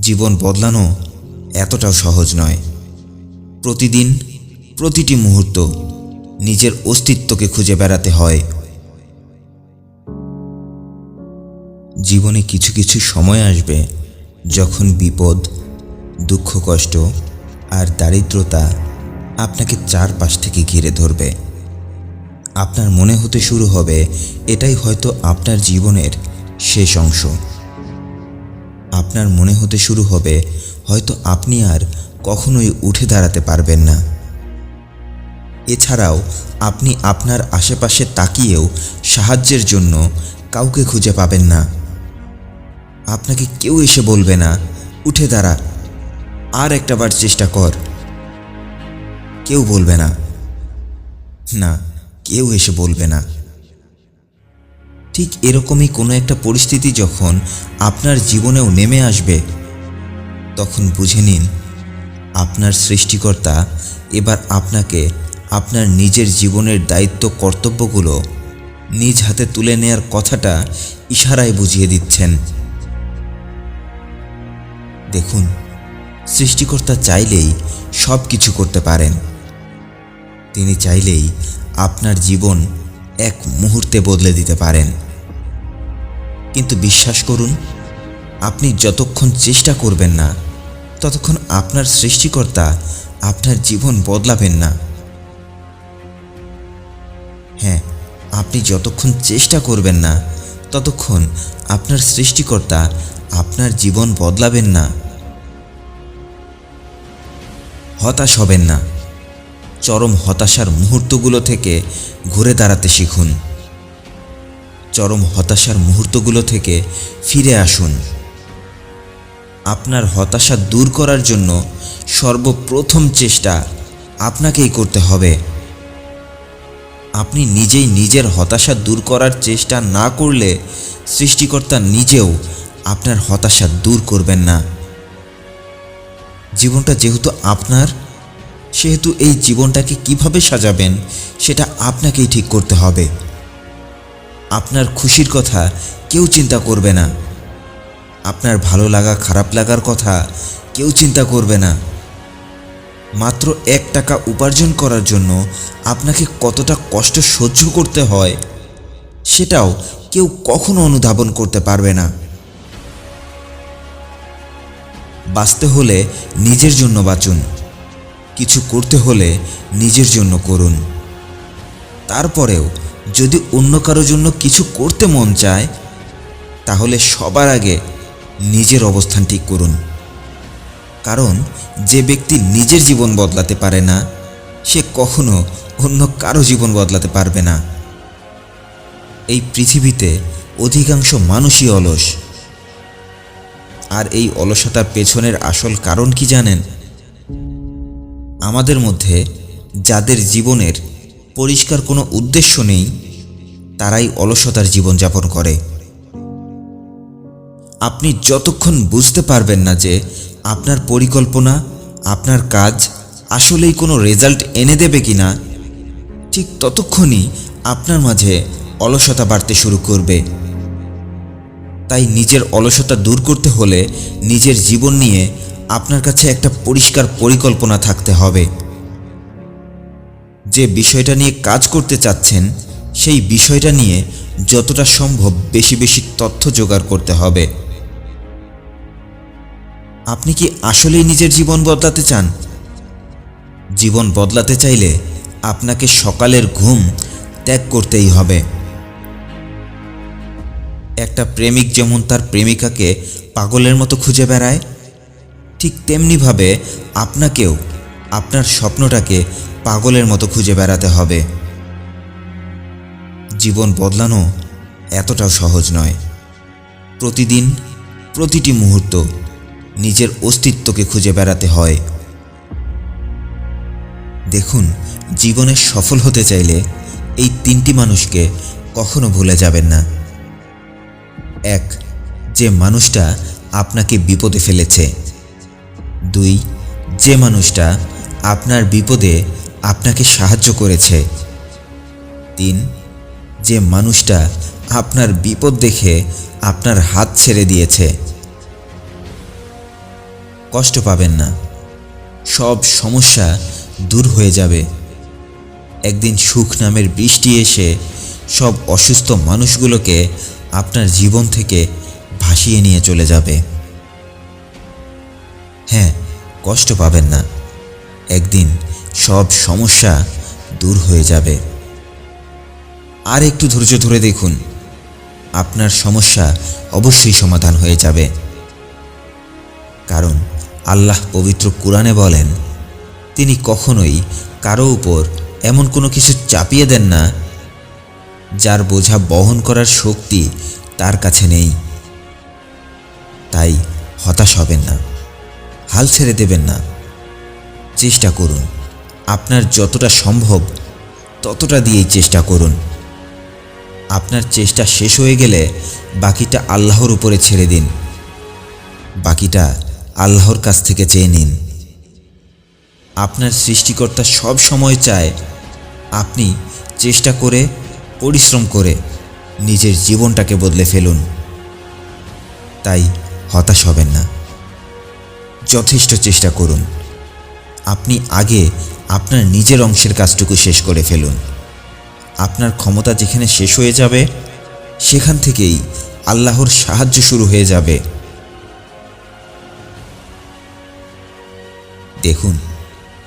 জীবন বদলানো এতটাও সহজ নয়। প্রতিদিন প্রতিটি মুহূর্ত নিজের অস্তিত্বকে খুঁজে বেড়াতে হয়। জীবনে কিছু কিছু সময় আসবে যখন বিপদ, দুঃখ, কষ্ট আর দারিদ্রতা আপনাকে চারপাশ থেকে ঘিরে ধরবে। আপনার মনে হতে শুরু হবে, এটাই হয়তো আপনার জীবনের শেষ অংশ। আপনার মনে হতে শুরু হবে, হয়তো আপনি আর কখনোই উঠে দাঁড়াতে পারবেন না। এছাড়াও, আপনি আপনার আশেপাশে তাকিয়েও সাহায্যের জন্য কাউকে খুঁজে পাবেন না। আপনাকে কেউ এসে বলবে না, উঠে দাঁড়া, আর একটাবার চেষ্টা কর। কেউ বলবে না। না, কেউ এসে বলবে না। ঠিক এরকমই কোনো একটা পরিস্থিতি যখন আপনার জীবনেও নেমে আসবে, তখন বুঝে নিন, আপনার সৃষ্টিকর্তা এবার আপনাকে আপনার নিজের জীবনের দায়িত্ব কর্তব্যগুলো নিজ হাতে তুলে নেয়ার কথাটা ইশারায় বুঝিয়ে দিচ্ছেন। দেখুন, সৃষ্টিকর্তা চাইলেই সব কিছু করতে পারেন। তিনি চাইলেই আপনার জীবন এক মুহূর্তে বদলে দিতে পারেন। কিন্তু বিশ্বাস করুন, আপনি যতক্ষণ চেষ্টা করবেন না, ততক্ষণ আপনার সৃষ্টিকর্তা আপনার জীবন বদলাবেন না। হ্যাঁ আপনি যতক্ষণ চেষ্টা করবেন না, ততক্ষণ আপনার সৃষ্টিকর্তা আপনার জীবন বদলাবেন না। হতাশ হবেন না। চরম হতাশার মুহূর্তগুলো থেকে ঘুরে দাঁড়াতে শিখুন। চরম হতাশার মুহূর্তগুলো থেকে ফিরে আসুন। আপনার হতাশা দূর করার জন্য সর্বপ্রথম চেষ্টা আপনাকেই করতে হবে। আপনি নিজেই নিজের হতাশা দূর করার চেষ্টা না করলে সৃষ্টিকর্তা নিজেও আপনার হতাশা দূর করবেন না। জীবনটা যেহেতু আপনার, সেহেতু এই জীবনটাকে কীভাবে সাজাবেন সেটা আপনাকেই ঠিক করতে হবে। আপনার খুশির কথা কেউ চিন্তা করবে না। আপনার ভালো লাগা, খারাপ লাগার কথা কেউ চিন্তা করবে না। মাত্র এক টাকা উপার্জন করার জন্য আপনাকে কতটা কষ্ট সহ্য করতে হয়, সেটাও কেউ কখনো অনুধাবন করতে পারবে না। বাঁচতে হলে নিজের জন্য বাঁচুন, কিছু করতে হলে নিজের জন্য করুন। তারপরেও যদি অন্য কারোর জন্য কিছু করতে মন চায়, তাহলে সবার আগে নিজের অবস্থান ঠিক করুন। কারণ যে ব্যক্তি নিজের জীবন বদলাতে পারে না, সে কখনো অন্য কারও জীবন বদলাতে পারবে না। এই পৃথিবীতে অধিকাংশ মানুষই অলস। আর এই অলসতার পেছনের আসল কারণ কি জানেন? আমাদের মধ্যে যাদের জীবনের পরিষ্কার কোনো উদ্দেশ্য নেই, তারাই অলসতার জীবনযাপন করে। আপনি যতক্ষণ বুঝতে পারবেন না যে আপনার পরিকল্পনা, আপনার কাজ আসলেই কোনো রেজাল্ট এনে দেবে কি না ঠিক ততক্ষণই আপনার মাঝে অলসতা বাড়তে শুরু করবে। তাই নিজের অলসতা দূর করতে হলে নিজের জীবন নিয়ে আপনার কাছে একটা পরিষ্কার পরিকল্পনা থাকতে হবে। যে বিষয়টা নিয়ে কাজ করতে চাচ্ছেন, সেই বিষয়টা নিয়ে যতটা সম্ভব বেশি বেশি তথ্য জোগাড় করতে হবে। আপনি কি আসলেই নিজের জীবন বদলাতে চান? জীবন বদলাতে চাইলে আপনাকে সকালের ঘুম ত্যাগ করতেই হবে। একটা প্রেমিক যেমন তার প্রেমিকাকে পাগলের মতো খুঁজে বেড়ায়, ঠিক তেমনিভাবে আপনাকেও, আপনার স্বপ্নটাকে পাগলের মতো খুঁজে বেড়াতে হবে। জীবন বদলানো এতটাও সহজ নয়। প্রতিদিন, প্রতিটি মুহূর্ত নিজের অস্তিত্বকে খুঁজে বেড়াতে হয়। দেখুন, জীবনে সফল হতে চাইলে এই তিনটি মানুষকে কখনো ভুলে যাবেন না। এক, যে মানুষটা আপনাকে বিপদে ফেলেছে। দুই, যে মানুষটা আপনার বিপদে আপনাকে সাহায্য করেছে। তিন, যে মানুষটা আপনার বিপদ দেখে আপনার হাত ছেড়ে দিয়েছে। কষ্ট পাবেন না। সব সমস্যা দূর হয়ে যাবে। একদিন সুখ নামের বৃষ্টি এসে সব অসুস্থ মানুষগুলোকে আপনার জীবন থেকে ভাসিয়ে নিয়ে চলে যাবে। হ্যাঁ কষ্ট পাবেন না। একদিন সব সমস্যা দূর হয়ে যাবে। আর একটু ধৈর্য ধরে দেখুন, আপনার সমস্যা অবশ্যই সমাধান হয়ে যাবে। কারণ আল্লাহ পবিত্র কোরআনে বলেন, তিনি কখনোই কারও উপর এমন কোনো কিছু চাপিয়ে দেন না, যার বোঝা বহন করার শক্তি তার কাছে নেই। তাই হতাশ হবেন না, হাল ছেড়ে দেবেন না। চেষ্টা করুন। আপনার যতটা সম্ভব ততটা দিয়েই চেষ্টা করুন। আপনার চেষ্টা শেষ হয়ে গেলে বাকিটা আল্লাহর উপরে ছেড়ে দিন। বাকিটা আল্লাহর কাছ থেকে চেয়ে নিন। আপনার সৃষ্টিকর্তা সব সময় চায় আপনি চেষ্টা করে, পরিশ্রম করে নিজের জীবনটাকে বদলে ফেলুন। তাই হতাশ হবেন না। যথেষ্ট চেষ্টা করুন। আপনি আগে আপনার নিজের অংশের কাজটুকু শেষ করে ফেলুন। আপনার ক্ষমতা যেখানে শেষ হয়ে যাবে, সেখান থেকেই আল্লাহর সাহায্য শুরু হয়ে যাবে। দেখুন,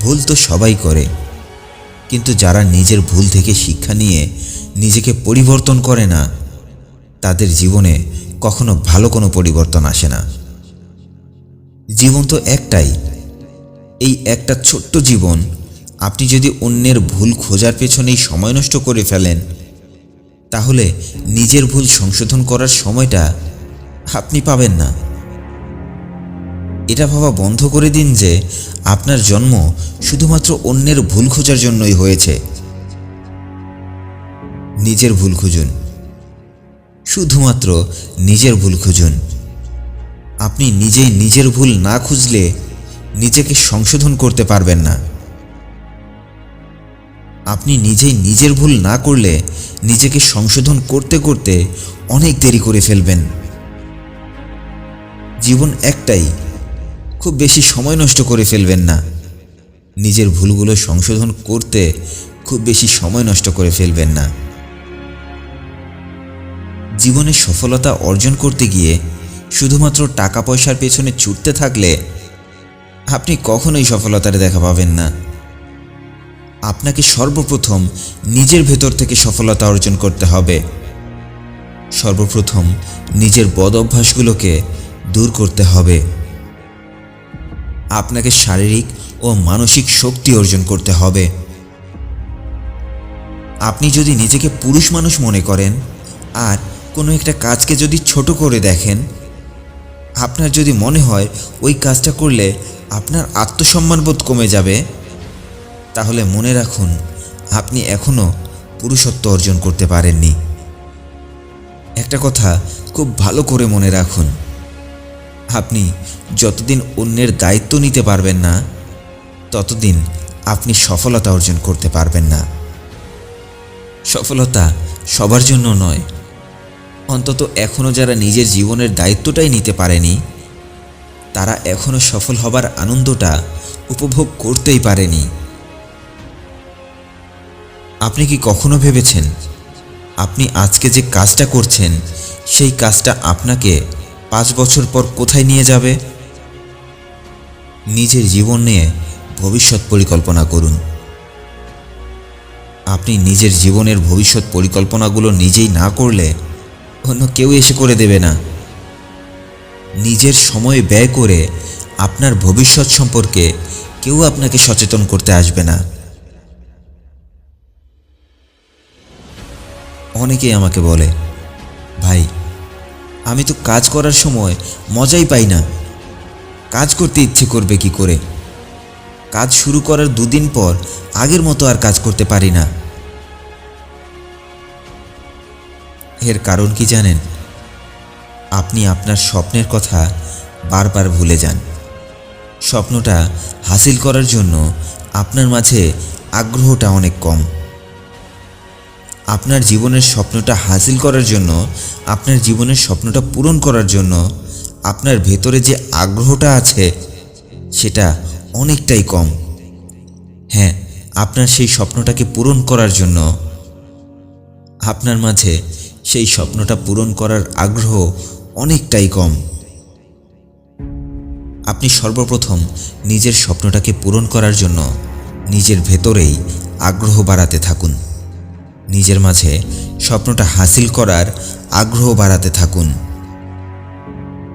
ভুল তো সবাই করে, কিন্তু যারা নিজের ভুল থেকে শিক্ষা নিয়ে নিজেকে পরিবর্তন করে না, তাদের জীবনে কখনো ভালো কোনো পরিবর্তন আসে না। জীবন তো একটাই, এই একটা ছোট্ট জীবন আপনি যদি অন্যের ভুল খোঁজার পেছনেই সময় নষ্ট করে ফেলেন, তাহলে নিজের ভুল সংশোধন করার সময়টা আপনি পাবেন না। এটা ভাবা বন্ধ করে দিন যে আপনার জন্ম শুধুমাত্র অন্যের ভুল খোঁজার জন্যই হয়েছে। নিজের ভুল খুঁজুন। শুধুমাত্র নিজের ভুল খুঁজুন। আপনি নিজেই নিজের ভুল না খুঁজলে নিজেকে সংশোধন করতে পারবেন না। আপনি নিজেই নিজের ভুল না করলে নিজেকে সংশোধন করতে করতে অনেক দেরি করে ফেলবেন। জীবন একটাই, খুব বেশি সময় নষ্ট করে ফেলবেন না। নিজের ভুলগুলো সংশোধন করতে খুব বেশি সময় নষ্ট করে ফেলবেন না। জীবনে সফলতা অর্জন করতে গিয়ে শুধুমাত্র টাকা পয়সার পেছনে ছুটতে থাকলে আপনি কখনোই সফলতার দেখা পাবেন না। আপনাকে সর্বপ্রথম নিজের ভেতর থেকে সফলতা অর্জন করতে হবে। সর্বপ্রথম নিজের বদ অভ্যাসগুলোকে দূর করতে হবে। আপনাকে শারীরিক ও মানসিক শক্তি অর্জন করতে হবে। আপনি যদি নিজেকে পুরুষ মানুষ মনে করেন আর কোনো একটা কাজকে যদি ছোট করে দেখেন, আপনার যদি মনে হয় ওই কাজটা করলে আপনার আত্মসম্মানবোধ কমে যাবে। তাহলে মনে রাখুন, আপনি এখনও পুরুষত্ব অর্জন করতে পারেননি। একটা কথা খুব ভালো করে মনে রাখুন, আপনি যতদিন অন্যের দায়িত্ব নিতে পারবেন না, ততদিন আপনি সফলতা অর্জন করতে পারবেন না। সফলতা সবার জন্য নয়, অন্তত এখনও যারা নিজের জীবনের দায়িত্বটাই নিতে পারেনি, তারা এখনও সফল হবার আনন্দটা উপভোগ করতেই পারেনি। আপনি কি কখনো ভেবেছেন আপনি আজকে যে কাজটা করছেন, সেই কাজটা আপনাকে পাঁচ বছর পর কোথায় নিয়ে যাবে? নিজের জীবন নিয়ে ভবিষ্যৎ পরিকল্পনা করুন। আপনি নিজের জীবনের ভবিষ্যৎ পরিকল্পনাগুলো নিজেই না করলে অন্য কেউ এসে করে দেবে না। নিজের সময় ব্যয় করে আপনার ভবিষ্যৎ সম্পর্কে কেউ আপনাকে সচেতন করতে আসবে না। অনেকেই আমাকে বলে, ভাই, আমি তো কাজ করার সময় মজাই পাই না। কাজ করতে ইচ্ছে করবে কি করে? কাজ শুরু করার দুদিন পর আগের মতো আর কাজ করতে পারি না। এর কারণ কি জানেন? আপনি আপনার স্বপ্নের কথা বারবার ভুলে যান। স্বপ্নটা হাসিল করার জন্য আপনার মাঝে আগ্রহটা অনেক কম। আপনার জীবনের স্বপ্নটা হাসিল করার জন্য, আপনার জীবনের স্বপ্নটা পূরণ করার জন্য, আপনার ভেতরে যে আগ্রহটা আছে, সেটা অনেকটাই কম। হ্যাঁ আপনার সেই স্বপ্নটাকে পূরণ করার জন্য, আপনার মাঝে সেই স্বপ্নটা পূরণ করার আগ্রহ অনেকটাই কম। আপনি সর্বপ্রথম নিজের স্বপ্নটাকে পূরণ করার জন্য নিজের ভেতরেই আগ্রহ বাড়াতে থাকুন। নিজের মাঝে স্বপ্নটা হাসিল করার আগ্রহ বাড়াতে থাকুন।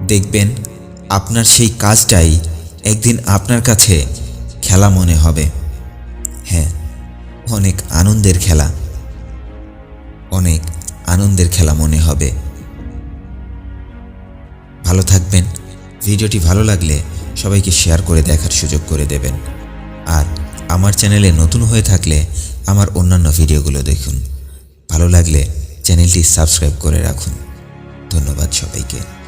দেখবেন আপনার সেই কাজটাই একদিন আপনার কাছে খেলা মনে হবে। হ্যাঁ অনেক আনন্দের খেলা। অনেক আনন্দের খেলা মনে হবে। ভালো থাকবেন। ভিডিওটি ভালো লাগলে সবাইকে শেয়ার করে দেখার সুযোগ করে দেবেন। আর আমার চ্যানেলে নতুন হয়ে থাকলে আমার অন্যান্য ভিডিওগুলো দেখুন। ভালো লাগলে চ্যানেলটি সাবস্ক্রাইব করে রাখুন। ধন্যবাদ সবাইকে।